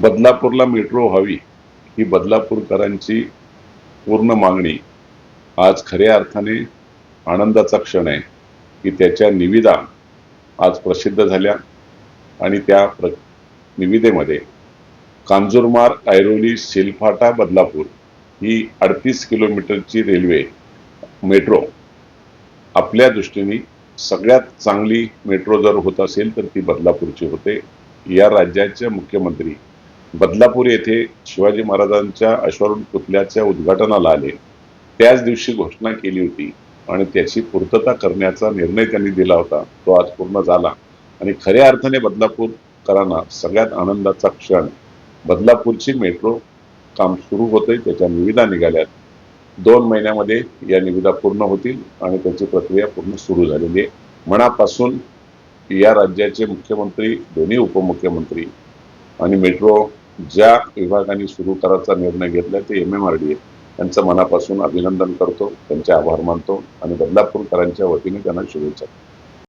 बदलापूरला metro व्हावी ही बदलापूरकरांची पूर्ण मागणी. आज खऱ्या अर्थाने आनंदाचा क्षण आहे की त्याच्या निविदा आज प्रसिद्ध झाल्या आणि त्या प्र निविदेमध्ये कांजूरमार्ग ऐरोली सिलफाटा बदलापूर ही अडतीस किलोमीटरची रेल्वे मेट्रो आपल्या दृष्टीने सगळ्यात चांगली मेट्रो जर होत असेल तर ती बदलापूरची होते. या राज्याचे मुख्यमंत्री बदलापूर येथे शिवाजी महाराजांच्या अश्वारूढ पुतल्याच्या उद्घाटनाला आले. त्याच दिवशी घोषणा केली होती आणि त्याची पूर्तता करण्याचा निर्णय त्यांनी दिला होता. तो आज पूर्ण झाला. आणि खऱ्या अर्थाने बदलापूरकरांना सगळ्यात आनंदाचा क्षण. बदलापूरची मेट्रो काम सुरू होते त्याच्या निविदा निघाल्यात. दोन महिन्यामध्ये या निविदा पूर्ण होतील आणि त्याची प्रक्रिया पूर्ण सुरू झालेली आहे. मनापासून या राज्याचे मुख्यमंत्री दोन्ही उपमुख्यमंत्री आणि मेट्रो ज्या विभागाने सुरू करायचा निर्णय घेतला ते एम एम आर डी त्यांचं मनापासून अभिनंदन करतो त्यांचे आभार मानतो आणि बदलापूरकरांच्या वतीने त्यांना शुभेच्छा